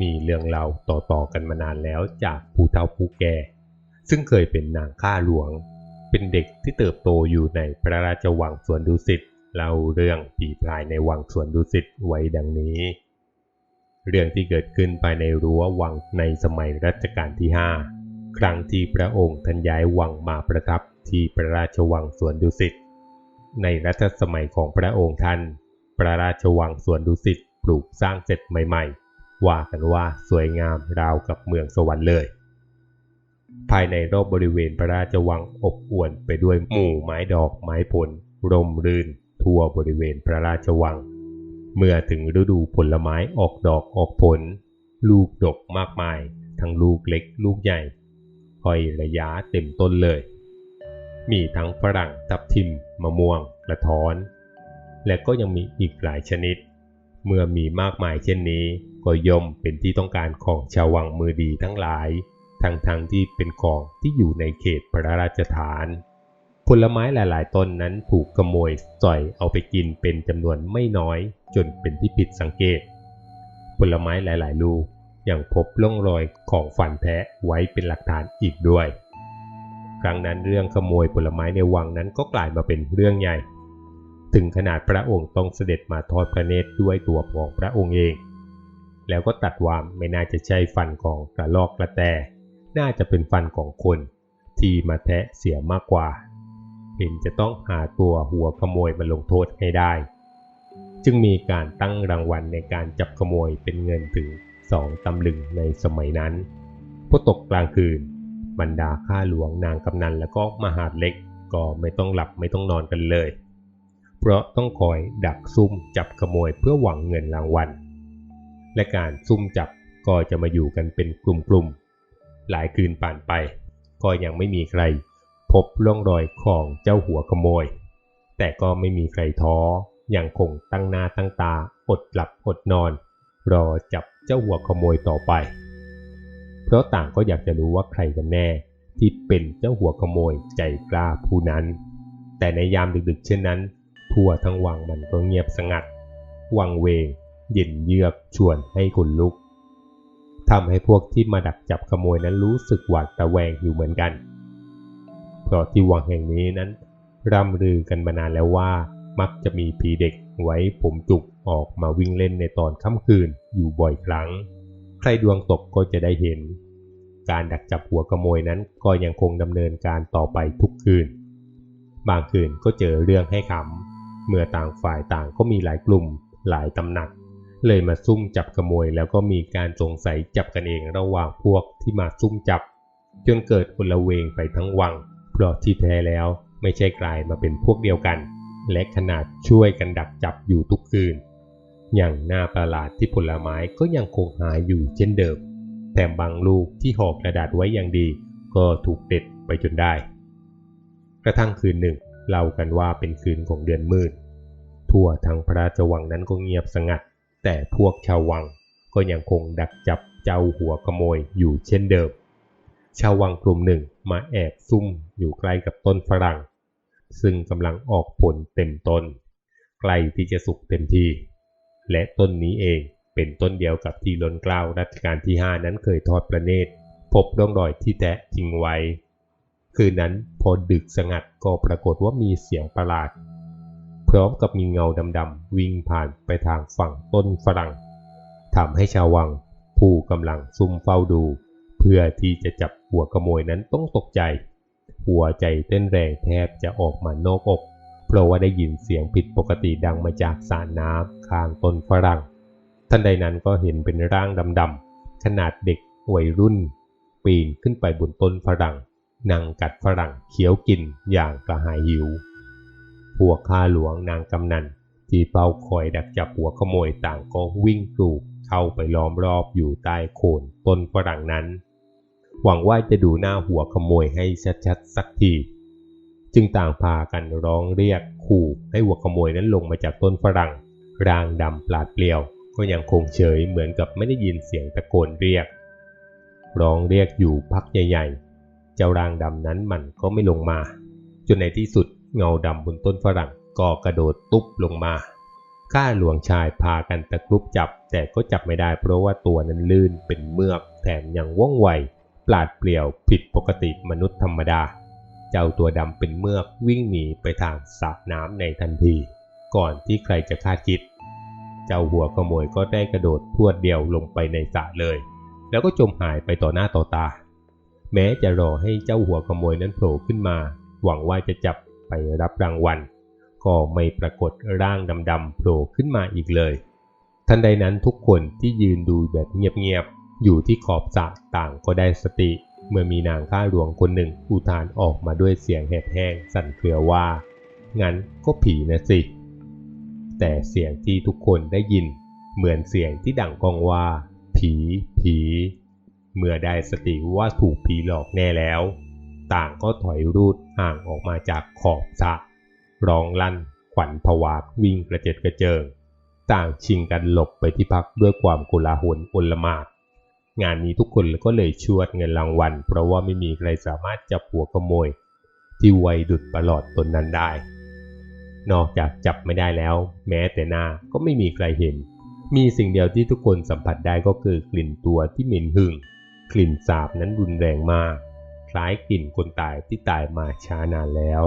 มีเรื่องเล่าต่อๆกันมานานแล้วจากผู้เฒ่าผู้แก่ ซึ่งเคยเป็นนางข้าหลวง เป็นเด็กที่เติบโตอยู่ในพระราชวังสวนดุสิตเล่าเรื่องผีพรายในวังสวนดุสิตไว้ดังนี้ เรื่องที่เกิดขึ้นภายในรั้ววังในสมัยรัชกาลที่ 5 ครั้งที่พระองค์ท่านย้ายวังมาประทับที่พระราชวังสวนดุสิต ในรัชสมัยของพระองค์ท่าน พระราชวังสวนดุสิตปลูกสร้างเสร็จใหม่ๆ ว่ากันว่าสวยงามราวกับเมืองสวรรค์เลย ภายในรอบบริเวณพระราชวังอบอวลไปด้วยหมู่ไม้ดอกไม้ผลร่มรื่น ทั่วบริเวณพระราชวัง เมื่อถึงฤดูผลไม้ออกดอกออกผล ลูกดกมากมาย ทั้งลูกเล็กลูกใหญ่ห้อยระยะเต็มต้นเลย มีทั้งฝรั่งทับทิม มะม่วง กระท้อน และก็ยังมีอีกหลายชนิด เมื่อมีมากมายเช่นนี้ ก็ย่อมเป็นที่ต้องการของชาววังมือดีทั้งหลาย ทั้งๆทที่เป็นของที่อยู่ในเขตพระราชฐาน ผลไม้หลาย ๆ ต้นนั้นถูกขโมยจ่อยเอาไปกินเป็นจำนวนไม่น้อย จนเป็นที่ผิดสังเกต ผลไม้หลาย ๆ ลูกยังพบร่องรอยของฟันแทะไว้เป็นหลักฐานอีกด้วย ครั้งนั้นเรื่องขโมยผลไม้ในวังนั้นก็กลายมาเป็นเรื่องใหญ่ ถึงขนาดพระองค์ต้องเสด็จมาทอดพระเนตรด้วยตัวของพระองค์เอง แล้วก็ตัดว่าไม่น่าจะใช่ฟันของกระลอกกระแต น่าจะเป็นฟันของคนที่มาแทะเสียมากกว่า เห็นจะต้องหาตัวหัวขโมยมาลงโทษให้ได้ จึงมีการตั้งรางวัลในการจับขโมยเป็นเงินถึงสองตำลึงในสมัยนั้นพอตกกลางคืน บรรดาข้าหลวงนางกำนันแล้วก็มหาดเล็กก็ไม่ต้องหลับไม่ต้องนอนกันเลย เพราะต้องคอยดักซุ่มจับขโมยเพื่อหวังเงินรางวัล และการซุ่มจับก็จะมาอยู่กันเป็นกลุ่มๆ หลายคืนผ่านไป ก็ยังไม่มีใคร พบร่องรอยของเจ้าหัวขโมย แต่ก็ไม่มีใครท้อยังคงตั้งหน้าตั้งตาอดหลับอดนอน รอจับเจ้าหัวขโมยต่อไป เพราะต่างก็อยากจะรู้ว่าใครกันแน่ที่เป็นเจ้าหัวขโมยใจกล้าผู้นั้น แต่ในยามดึกๆ เช่นนั้น ทั่วทั้งวังมันก็เงียบสงัด วังเวงเย็นเยือกชวนให้ขนลุกทำให้พวกที่มาดักจับขโมยนั้นรู้สึกหวาดระแวงอยู่เหมือนกัน เพราะที่วังแห่งนี้นั้นร่ำลือกันมานานแล้วว่ามักจะมีผีเด็กไว้ผมจุกออกมาวิ่งเล่นในตอนค่ำคืนอยู่บ่อยครั้ง ใครดวงตกก็จะได้เห็น การดักจับหัวขโมยนั้นก็ยังคงดำเนินการต่อไปทุกคืน บางคืนก็เจอเรื่องให้ขำ เมื่อต่างฝ่ายต่างก็มีหลายกลุ่มหลายตำหนัก เลยมาซุ่มจับขโมยแล้วก็มีการสงสัยจับกันเองระหว่างพวกที่มาซุ่มจับ จนเกิดอลเวงไปทั้งวัง เพราะที่แท้แล้วไม่ใช่กลายมาเป็นพวกเดียวกัน และขนาดช่วยกันดักจับอยู่ทุกคืน อย่างน่าประหลาดที่ผลไม้ก็ยังคงหายอยู่เช่นเดิมแถมบางลูกที่ห่อกระดาษไว้อย่างดี ก็ถูกเด็ดไปจนได้ กระทั่งคืนหนึ่ง เล่ากันว่าเป็นคืนของเดือนมืด ทั่วทั้งพระราชวังนั้นก็เงียบสงัด แต่พวกชาววังก็ยังคงดักจับเจ้าหัวขโมยอยู่เช่นเดิม ชาววังกลุ่มหนึ่งมาแอบซุ่มอยู่ใกล้กับต้นฝรั่ง ซึ่งกำลังออกผลเต็มต้น ใกล้ที่จะสุกเต็มที และต้นนี้เองเป็นต้นเดียวกับที่ล้นเกล้ารัชกาลที่ 5 นั้นเคยทอดพระเนตรพบร่องรอยที่แตะทิ้งไว้ คืนนั้นพอดึกสงัดก็ปรากฏว่ามีเสียงประหลาด พร้อมกับมีเงาดำๆวิ่งผ่านไปทางฝั่งต้นฝรั่งทำให้ชาววัง ผู้กำลังซุ่มเฝ้าดู เพื่อที่จะจับหัวขโมยนั้นต้องตกใจ หัวใจเต้นแรงแทบจะออกมานอกอก เพราะว่าได้ยินเสียงผิดปกติดังมาจากสระน้ำข้างต้นฝรั่งทันใดนั้นก็เห็นเป็นร่างดำๆขนาดเด็กวัยรุ่น ปีนขึ้นไปบนต้นฝรั่ง นั่งกัดฝรั่งเคี้ยวกินอย่างกระหายหิว พวกข้าหลวงนางกำนันที่เฝ้าคอยดักจับหัวขโมยต่างก็วิ่งกรูเข้าไปล้อมรอบอยู่ใต้โคนต้นฝรั่งนั้น หวังว่าจะดูหน้าหัวขโมยให้ชัดๆสักที จึงต่างพากันร้องเรียกขู่ให้หัวขโมยนั้นลงมาจากต้นฝรั่ง ร่างดำปราดเปลี่ยว ก็ยังคงเฉยเหมือนกับไม่ได้ยินเสียงตะโกนเรียก ร้องเรียกอยู่พักใหญ่ๆ จ้าร่างดำนั้นมันก็ไม่ลงมา จนในที่สุดเงาดำบนต้นฝรั่งก็กระโดดตุ๊บลงมา ข้าหลวงชายพากันตะครุบจับ แต่ก็จับไม่ได้เพราะว่าตัวนั้นลื่นเป็นเมือก แถมยังว่องไวปราดเปลี่ยวผิดปกติมนุษย์ธรรมดา เจ้าตัวดำเป็นเมือกวิ่งหนีไปทางสระน้ำในทันที ก่อนที่ใครจะคาดคิด เจ้าหัวขโมยก็ได้กระโดดพรวดเดียวลงไปในสระเลย แล้วก็จมหายไปต่อหน้าต่อตา แม้จะรอให้เจ้าหัวขโมยนั้นโผล่ขึ้นมา หวังว่าจะจับไปรับรางวัล ก็ไม่ปรากฏร่างดำๆโผล่ขึ้นมาอีกเลย ทันใดนั้นทุกคนที่ยืนดูแบบเงียบๆ อยู่ที่ขอบสระต่างก็ได้สติ เมื่อมีนางข้าหลวงคนหนึ่งอุทานออกมาด้วยเสียงแหบแห้งสั่นเครือว่า งั้นก็ผีนะสิ แต่เสียงที่ทุกคนได้ยิน เหมือนเสียงที่ดังกองว่า ผี ผี เมื่อได้สติว่าถูกผีหลอกแน่แล้ว ต่างก็ถอยรูดห่างออกมาจากขอบสระร้องลั่น ขวัญผวาวิ่งกระเจิดกระเจิง ต่างชิงกันหลบไปที่พักด้วยความโกลาหลโอลหมานงานนี้ทุกคนก็เลยชวดเงินรางวัล เพราะว่าไม่มีใครสามารถจับหัวขโมย ที่ไวดุดประหลอดตนนั้นได้ นอกจากจับไม่ได้แล้ว แม้แต่หน้าก็ไม่มีใครเห็น มีสิ่งเดียวที่ทุกคนสัมผัสได้ก็คือกลิ่นตัวที่เหม็นหึ่ง กลิ่นสาบนั้นรุนแรงมาก คล้ายกลิ่นคนตายที่ตายมาช้านานแล้ว